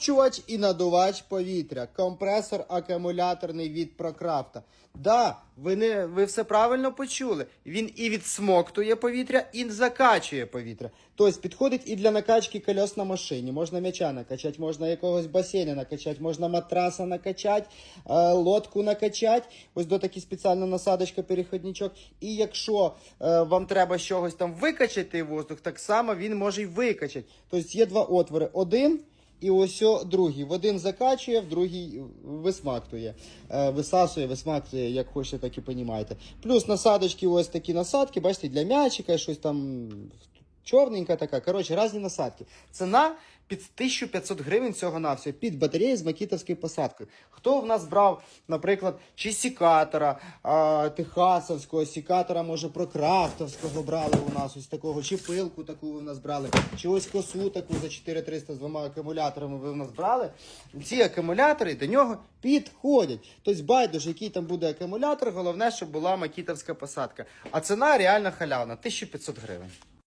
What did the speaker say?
Чувач і надувач повітря, компресор акумуляторний від Прокрафта. Да, ви не ви все правильно почули. Він і відсмоктує повітря, і закачує повітря. Тобто підходить і для накачки кольос на машині. Можна м'яча накачати, можна якогось басейна накачати, можна матраса накачати, е, лодку накачати. Ось до такі спеціальна насадочка, переходничок. І якщо е, вам треба чогось там викачати воздух, так само він може й викачати. Тобто є два отвори. Один. І ось о другий. В один закачує, в другий висмактує. Е, висасує, висмактує, як хочете, так і понімаєте. Плюс насадочки, ось такі насадки, бачите, для м'ячика, щось там чорненька така. Коротше, різні насадки. Ціна під 1500 гривень цього навсього під батарею з макітовською посадкою. Хто в нас брав, наприклад, чи сікатора, а, техасовського, сікатора, може, прокрафтовського брали у нас ось такого, чи пилку таку ви в нас брали, чи ось косу таку за 4300 з двома акумуляторами ви в нас брали. Ці акумулятори до нього підходять. Тобто байдуже, який там буде акумулятор, головне, щоб була макітовська посадка. А ціна реально халявна 1500 гривень.